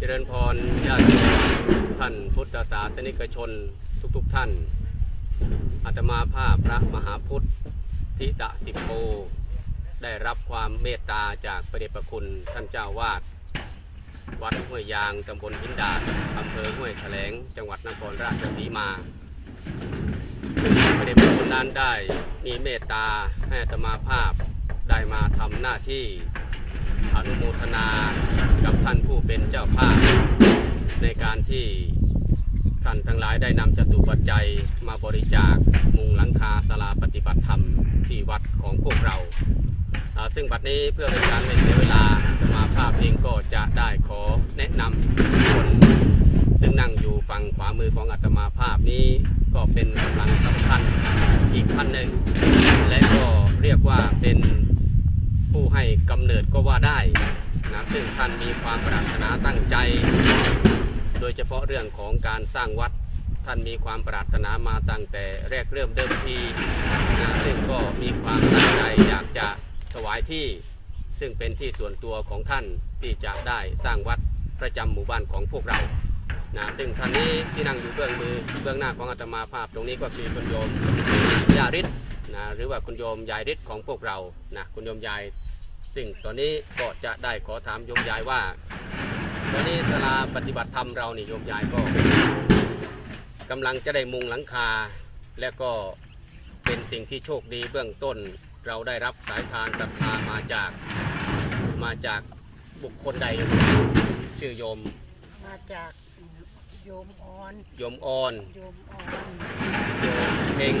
เจริญพรญาติท่านพุทธศาสนิกชนทุกๆทท่านอาตมาภาพพระมหาพุทธธิตะสิบโปได้รับความเมตตาจากพระเดชพระคุณท่านเจ้าวาดวัดห้วยยางตำบลหินดาดอำเภอห้วยแถลง จังหวัดนครราชสีมาพระเดชพระคุณนั้นได้มีเมตตาให้อาตมาภาพได้มาทำหน้าที่ อนุโมทนากับท่านผู้เป็นเจ้าภาพ ในการที่ท่านทั้งหลายได้นำจตุปัจจัยมาบริจาคมุงหลังคาศาลาปฏิบัติธรรมที่วัดของพวกเรา ซึ่งบัดนี้เพื่อเป็นการไม่เสียเวลาอาตมาภาพเองก็จะได้ขอแนะนำคนซึ่งนั่งอยู่ฝั่งขวามือของอาตมาภาพนี้ก็เป็นกำลังสำคัญอีกท่านหนึ่ง และก็เรียกว่าเป็น ผู้ให้กำเนิดก็ว่าได้นะซึ่งท่านมีความปรารถนาตั้งใจ โดยเฉพาะเรื่องของการสร้างวัดท่านมีความปรารถนามาตั้งแต่แรกเริ่มเดิมทีนะซึ่งก็มีความตั้งใจอยากจะถวายที่ ซึ่งเป็นที่ส่วนตัวของท่านที่จะได้สร้างวัดประจำหมู่บ้านของพวกเรานะซึ่งท่านนี้ที่นั่งอยู่เบื้องมือเบื้องหน้าของอาตมาภาพตรงนี้ก็คือคุณโยมยาริศ นะหรือว่าคุณโยมยายฤทธิ์ของพวกเรานะคุณโยมยาย ซึ่งตอนนี้ก็จะได้ขอถามโยมยายว่าตอนนี้ศาลาปฏิบัติธรรมเรานี่โยมยายก็กำลังจะได้มุงหลังคา และก็เป็นสิ่งที่โชคดีเบื้องต้นเราได้รับสายทานศรัทธามาจากมาจากบุคคลใดชื่อโยม มาจากโยมออนโยมออนโยมออนโยมเฮง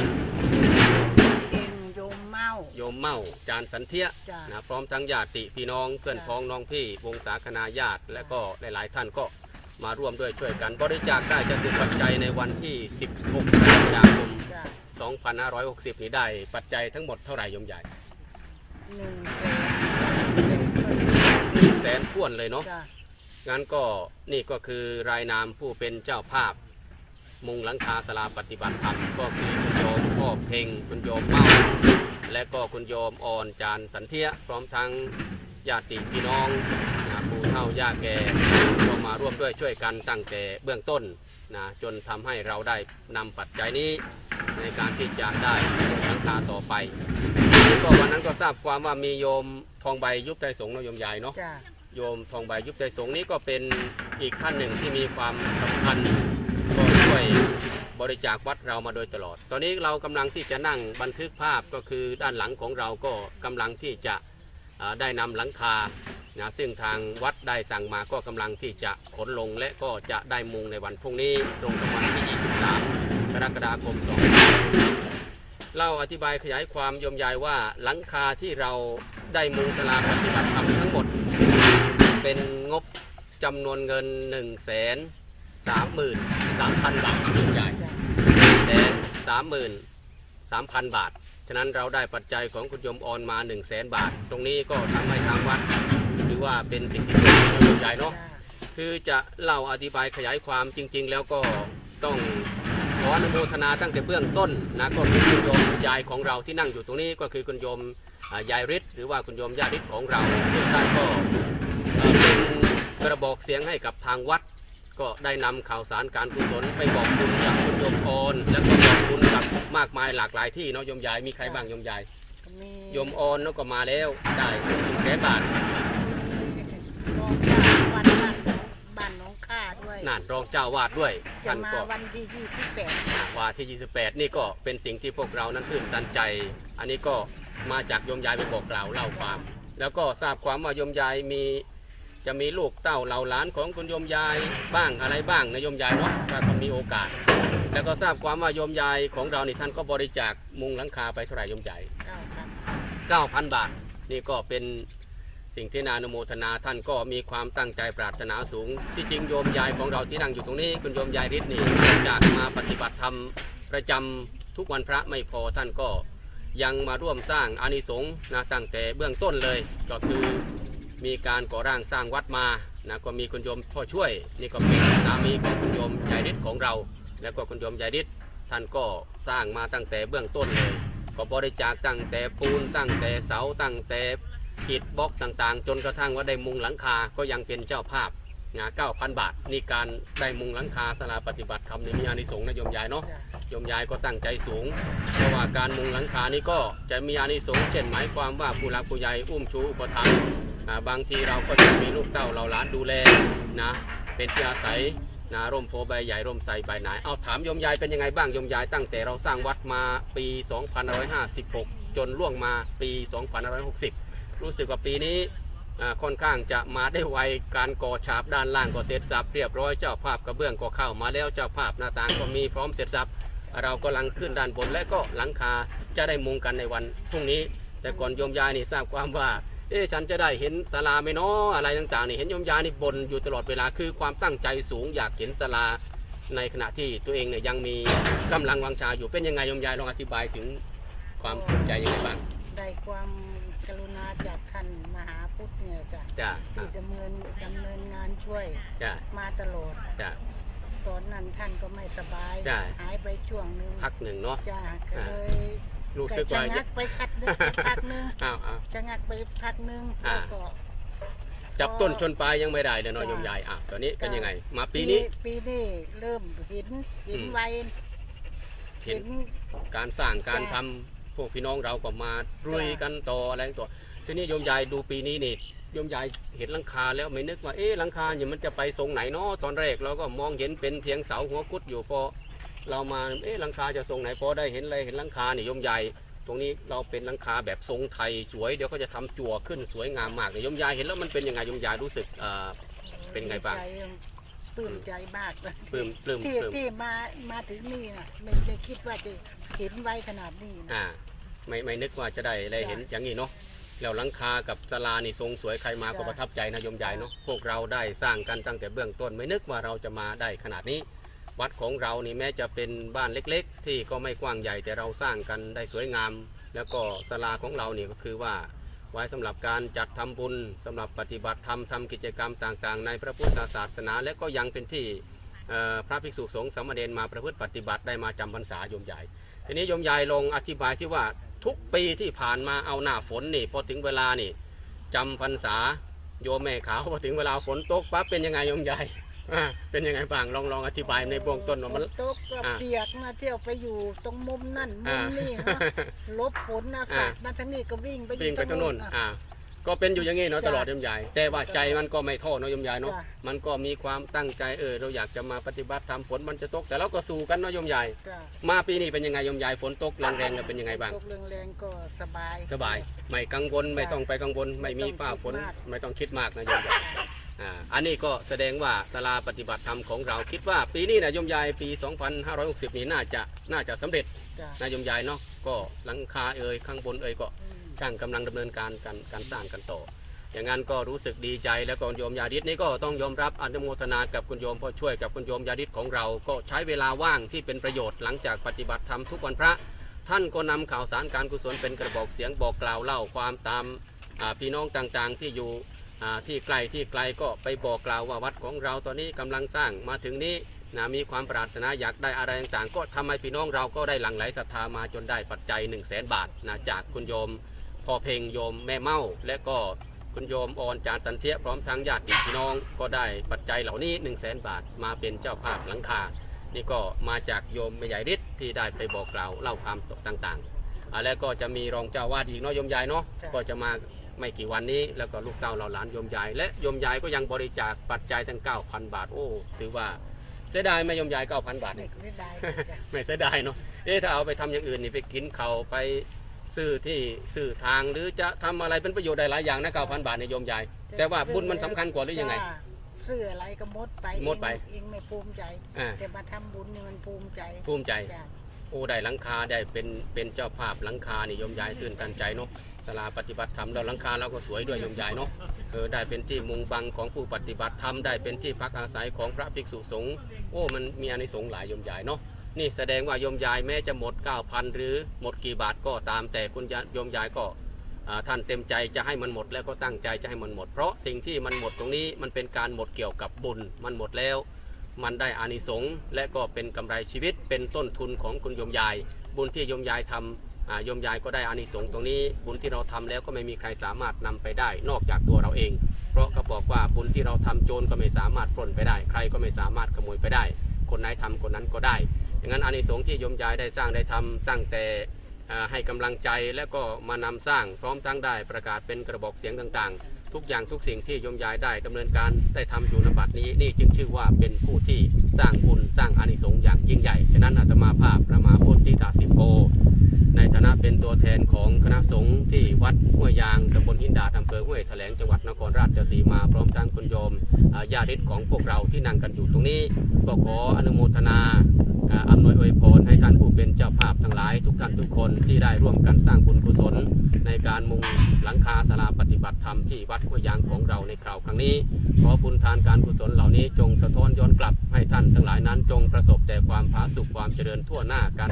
โยมเมาจานสันเทียจ้ะนะพร้อมทั้งญาติพี่น้องเพื่อนจ้ะพ้องน้องพี่วงศาคณาญาติ และก็หลาย ๆ ท่านก็มาร่วมด้วยช่วยกัน บริจาคได้จะติดปัจจัยในวันที่ 16กรกฎาคมจ้ะ2560 นี้ได้ ปัจจัยทั้งหมดเท่าไหร่โยมใหญ่หนึ่งแสนท้วนเลยเนาะจ้ะงั้นก็นี่ก็คือรายนามผู้เป็นเจ้าภาพ มุงหลังคาสลาปฏิบัติธรรมก็คือคุณโยมพ่อเพ่งคุณโยมเมา และก็คุณโยมอ่อนจานสันเทียพร้อมทั้งญาติพี่น้องนะปู่เฒ่าย่าแก่ก็มาร่วมด้วยช่วยกันตั้งแต่เบื้องต้นนะจนทำให้เราได้นำปัจจัยนี้ในการที่จะได้มุงหลังคาต่อไปก็วันนั้นก็ทราบความว่ามีโยมทองใบยุบใจสงฆ์เนาะโยมยายเนาะจ้ะโยมทองใบยุบใจสงฆ์นี้ก็เป็นอีกท่านหนึ่งที่มีความสำคัญก็ช่วย บริจาควัดเรามาโดยตลอด ตอนนี้เรากำลังที่จะนั่งบันทึกภาพก็คือด้านหลังของเราก็กำลังที่จะได้นำหลังคานะซึ่งทางวัดได้สั่งมาก็กำลังที่จะขนลงและก็จะได้มุงในวันพรุ่งนี้ตรงกับวันที่ 23 กรกฎาคม 2เล่าอธิบายขยายความยมยายว่าหลังคาที่เราได้มุงสลาปฏิบัติธรรมทั้งหมด เป็นงบจำนวนเงิน1นึ่งแสนสามหมื่นสามพันบาทยิ่งใหญ่ สามหมื่นสามพันบาท ฉะนั้นเราได้ปัจจัยของคุณโยมออนมา1นึ่งแสนบาท ตรงนี้ก็ทำให้ทางวัดหรือว่าเป็นสิ่งที่เป็นประโยชน์ใหญ่เนาะ คือจะเล่าอธิบายขยายความจริง ๆ แล้วก็ต้องขออนุโมทนาตั้งแต่เบื้องต้นนะก็คือคุณโยมยายของเราที่นั่งอยู่ตรงนี้ก็คือคุณโยมยายฤทธิ์หรือว่าคุณโยมย่าฤทธิ์ของเราซึ่งท่านก็เป็นกระบอกเสียงให้กับทางวัด ก็ได้นำข่าวสารการกุศลไปบอกคุณกับคุณโยมออนแล้วก็บอกคุณกับมากมายหลากหลายที่เนาะโยมยายมีใครบ้างโยมยายก็มีโยมออนเนาะก็มาแล้วได้หนึ่งแสนบาทรองเจ้าวัดบ้านบ้านหน้องค่าด้วยนั่นรองเจ้าวาดด้วยจะท่านมาก็วันที่ยี่สิบแปดอ่าวาที่28นี่ก็เป็นสิ่งที่พวกเรานั้นตื่นตันใจ อันนี้ก็มาจากโยมยายไปบอกกล่าวเล่าความ แล้วก็ทราบความว่าโยมยายมี จะมีลูกเต้าเหล่าหลานของคุณโยมยายบ้างอะไรบ้างนะโยมยายเนาะถ้าเขามีโอกาส แล้วก็ทราบความว่าโยมยายของเรานี่ท่านก็บริจาคมุงหลังคาไปเท่าไหร่โยมยายเก้าพันบาท นี่ก็เป็นสิ่งที่นานุโมทนาท่านก็มีความตั้งใจปรารถนาสูง ที่จริงโยมยายของเราที่นั่งอยู่ตรงนี้ คุณโยมยายฤทธิ์นี่จากมาปฏิบัติธรรมประจำทุกวันพระไม่พอท่านก็ยังมาร่วมสร้างอานิสงส์นะตั้งแต่เบื้องต้นเลยก็คือ มีการก่อร่างสร้างวัดมานะก็มีคุณโยมพ่อช่วย นี่ก็เป็นสามีของคุณโยมยายฤทธิ์ของเรา แล้วก็คุณโยมยายฤทธิ์ท่านก็สร้างมาตั้งแต่เบื้องต้นเลย ก็บริจาคตั้งแต่ปูนตั้งแต่เสาตั้งแต่อิฐบล็อกต่างๆ จนกระทั่งว่าได้มุงหลังคาก็ยังเป็นเจ้าภาพนะ9,000บาทนี่การได้มุงหลังคาศาลาปฏิบัติธรรมนี่มีอานิสงส์นะโยมยายเนาะจ้ะโยมยายก็ตั้งใจสูง เพราะว่าการมุงหลังคานี้ก็จะมีอานิสงส์เช่นหมายความว่าผู้หลักผู้ใหญ่อุ้มชูอุปถัมภ์ อ่าบางทีเราก็จะมีลูกเต้าเราหลานดูแลนะเป็นที่อาศัยนะร่มโพใบใหญ่ร่มใสใบหนาเอาถามยมยายเป็นยังไงบ้างยมยายตั้งแต่เราสร้างวัดมาปี 2556 จนล่วงมาปี2560 รู้สึกว่าปีนี้ค่อนข้างจะมาได้ไวการก่อฉาบด้านล่างก็เสร็จสับเรียบร้อยเจ้าภาพกระเบื้องก็เข้ามาแล้วเจ้าภาพหน้าต่างก็มีพร้อมเสร็จสับเรากำลังขึ้นด้านบนและก็หลังคาจะได้มุงกันในวันพรุ่งนี้ แต่ก่อนโยมยายนี่ทราบความว่า เอ๊ะฉันจะได้เห็นศาลาไหมเนาะอะไรต่างๆนี่เห็นโยมยายนี่บนอยู่ตลอดเวลาคือความตั้งใจสูงอยากเห็นศาลาในขณะที่ตัวเองเนี่ยยังมีกำลังวังชาอยู่เป็นยังไงโยมยายลองอธิบายถึงความภูมิใจยังไงบ้างได้ความกรุณาจากท่านมหาพุทธเนี่ยจ้ะจ้าที่ดำเนินดำเนินงานช่วยจ้ามาตลอดจ้าตอนนั้นท่านก็ไม่สบายใช่หายไปช่วงหนึงพักหนึ่งเนาะจ้าก็เลย รู้สึกชะว่างักไปชัดนึงพักหนึงอ้าวอ้าวชะงักไปพักหนึงอ่า แล้วก็ จับต้นชนปลายยังไม่ได้เลยเนาะโยมยายอะตอนนี้เป็นยังไง มาปีนี้ ปีนี้เริ่มเห็นเห็นอืม ไวเห็เห็น น การสร้างการจ้ะทำพวกพี่น้องเราก็มารุยจ้ะกันต่ออะไรต่อทีนี้โยมยายดูปีนี้นี่โยมยายเห็นหลังคาแล้วไม่นึกว่าเอ๊ะหลังคาเนี่ยมันจะไปทรงไหนเนาะตอนแรกเราก็มองเห็นเป็นเพียงเสาหัวกุดอยู่พอ เรามาเอ๊ะหลังคาจะทรงไหนพอได้เห็นอะไรเห็นหลังคาเนี่ยโยมยายตรงนี้เราเป็นหลังคาแบบทรงไทยสวยเดี๋ยวก็จะทำจั่วขึ้นสวยงามมากเลยโยมยายเห็นแล้วมันเป็นยังไงโยมยายรู้สึกเอ่อเป็นไงบ้างใจปลื้มใจมากเลยปลื้มปลื้มที่ปลื้มที่มามาถึงนี่นะไม่ไม่คิดว่าจะเห็นไวขนาดนี้นะอ่าไม่ไม่นึกว่าจะได้ได้เห็นอย่างนี้เนาะแล้วหลังคากับศาลานี่ทรงสวยใครมาก็จ้ะประทับใจนะโยมยายเนาะพวกเราได้สร้างกันตั้งแต่เบื้องต้น ไม่นึกว่าเราจะมาได้ขนาดนี้ วัดของเรานี่แม้จะเป็นบ้านเล็กๆ ที่ก็ไม่กว้างใหญ่แต่เราสร้างกันได้สวยงาม แล้วก็ศาลาของเราเนี่ยก็คือว่าไว้สำหรับการจัดทำบุญสำหรับปฏิบัติธรรมทำกิจกรรมต่างๆ ในพระพุทธศาสนา และก็ยังเป็นที่พระภิกษุสงฆ์สามเณรมาประพฤติปฏิบัติได้มาจำพรรษาโยมใหญ่ ทีนี้โยมยายลงอธิบายที่ว่าทุกปีที่ผ่านมาเอาหน้าฝนนี่พอถึงเวลานี่จำพรรษาโยมแม่ขาวพอถึงเวลาฝนตกปั๊บเป็นยังไงโยมยาย อ่าเป็นยังไงบ้างลองลองอธิบายในเบื้องต้นว่ามันฝตกก็อ่าเปียกมาเที่ยวไปอยู่ตรงมุมนั่นมุอ่ามนี่เนาะลบฝนอากาศอ่ามาทางนี้ก็วิ่งไปอวิ่งยู่ไปตรงโน้นอะ อ่า ก็เป็นอยู่อย่างนี้เนาะจ้ะตลอดโยมยาย แต่ว่าใจมันก็ไม่ท้อเนาะโยมยายเนาะจ้ะ มันก็มีความตั้งใจเออเราอยากจะมาปฏิบัติทำฝนมันจะตก แต่เราก็สู้กันเนาะโยมยาย จ้ะมาปีนี้เป็นยังไงโยมยายฝนตกแรงๆเนี่ยเป็นยังไงบ้าง ตกแรงๆก็สบาย สบาย ไม่กังวลไม่ต้องไปกังวล ไม่มีฟ้าฝนไม่ต้องคิดมากนะโยมยาย อ่าอันนี้ก็แสดงว่าศาลาปฏิบัติธรรมของเราคิดว่าปีนี้นะโยมยายปี 2560 นี้น่าจะน่าจะสำเร็จจ้ะนะโยมยายเนาะก็หลังคาเอ่ยข้างบนเอ่ยก็อืมช่างกำลังดำเนินการการการสร้างกันต่อ อย่างนั้นก็รู้สึกดีใจแล้วก็โยมยาดิษนี้ก็ต้องยอมรับอนุโมทนากับคุณโยมพ่อช่วยกับคุณโยมยาดิษของเรา ก็ใช้เวลาว่างที่เป็นประโยชน์หลังจากปฏิบัติธรรมทุกวันพระ ท่านก็นำข่าวสารการกุศลเป็นกระบอกเสียงบอกกล่าวเล่าความตามอ่าพี่น้องต่างๆ ที่อยู่อ่า ที่ไกลที่ไกลก็ไปบอกกล่าวว่าวัดของเราตอนนี้กำลังสร้างมาถึงนี้นะมีความปรารถนาอยากได้อะไรต่างๆ ก็ทำให้พี่น้องเราก็ได้หลั่งไหลศรัทธามาจนได้ปัจจัย1 0 0 0 0แสนบาทนะจากคุณโยมพ่อเพลงโยมแม่เมาและก็คุณโยมออนจานสันเทียพร้อมทั้งญาติพี่น้องก็ได้ปัจจัยเหล่านี้1 0 0 0 0แสนบาทมาเป็นเจ้าภาพหลังคา นี่ก็มาจากโยมแม่ใหญ่ฤทธิ์ที่ได้ไปบอกกล่าวเล่าความต่างๆอ่าแล้วก็จะมีรองเจ้าวาดอีกเนาะโยมยายเนาะก็จะมา ไม่กี่วันนี้แล้วก็ลูกเต้าเราหลานโยมยาย และโยมยายก็ยังบริจาคปัจจัยทั้ง 9,000 บาท โอ้ถือว่าเสียดายไหมโยมยาย 9,000 บาทไม่เนี่ยไม่ได้จ้ะไม่เสียดายเนาะเอ๊ะถ้าเอาไปทำอย่างอื่นนี่ไปกินเขาวไปซื้อที่ซื้อทางหรือจะทำอะไรเป็นประโยชน์ได้หลายอย่างนะเก้าพันบาทในยโยมยาย แต่ว่าบุญมันสำคัญกว่าหรือยังไงจ้ะซื้ออะไรก็มดไปมดไปเองไม่ภูมิใจอ่าแต่มาทำบุญนี่มันภูมิใจ ภูมิใจจ้ะโอ้ได้หลังคาได้เป็นเป็นเจ้าภาพหลังคานี่โยมยายตื่นตันใจเนาะ ศาลาปฏิบัติธรรมแล้วหลังคาเราก็สวยด้วยโยมยายเนาะเออได้เป็นที่มุงบังของผู้ปฏิบัติธรรมได้เป็นที่พักอาศัยของพระภิกษุสงฆ์โอ้มันมีอานิสงส์หลายโยมยายเนาะนี่แสดงว่าโยมยายแม้จะหมด 9,000 หรือหมดกี่บาทก็ตามแต่คุณยายโยมยายก็ท่านเต็มใจจะให้มันหมดแล้วก็ตั้งใจจะให้มันหมด เพราะสิ่งที่มันหมดตรงนี้มันเป็นการหมดเกี่ยวกับบุญมันหมดแล้ว มันได้อานิสงส์และก็เป็นกำไรชีวิตเป็นต้นทุนของคุณโยมยาย บุญที่โยมยายทำอ่า โยมยายก็ได้อานิสงส์ตรงนี้บุญที่เราทำแล้วก็ไม่มีใครสามารถนำไปได้นอกจากตัวเราเอง เพราะเขาบอกว่าบุญที่เราทำโจรก็ไม่สามารถปล้นไปได้ ใครก็ไม่สามารถขโมยไปได้ คนไหนทำคนนั้นก็ได้อย่างนั้นอานิสงส์ที่โยมยายได้สร้างได้ทำตั้งแต่ให้กำลังใจและก็มานำสร้างพร้อมทั้งได้ประกาศเป็นกระบอกเสียงต่างๆ ทุกอย่างทุกสิ่งที่โยมยายได้ดำเนินการได้ทำอยู่ในบัดนี้นี่จึงชื่อว่าเป็นผู้ที่สร้างบุญสร้างอานิสงส์อย่างยิ่งใหญ่ฉะนั้นอาตมาภาพพระมหาโพธิตาสิโป ในฐานะเป็นตัวแทนของคณะสงฆ์ที่วัดห้วยยางตำบลหินดาดอำเภอห้วยแถลงจังหวัดนครราชสีมาพร้อมทั้งคุณโยมญาติของพวกเราที่นั่งกันอยู่ตรงนี้ก็ขออนุโมทนาอำนวยอวยพรให้ท่านผู้เป็นเจ้าภาพทั้งหลาย ทุกท่านทุกคนที่ได้ร่วมกันสร้างบุญกุศล ในการมุงหลังคาศาลาปฏิบัติธรรมที่วัดห้วยยางของเราในคราวครั้งนี้ ขอบุญทานการกุศลเหล่านี้จงสะท้อนย้อนกลับให้ท่านทั้งหลายนั้นจงประสบแต่ความผาสุกความเจริญทั่วหน้ากัน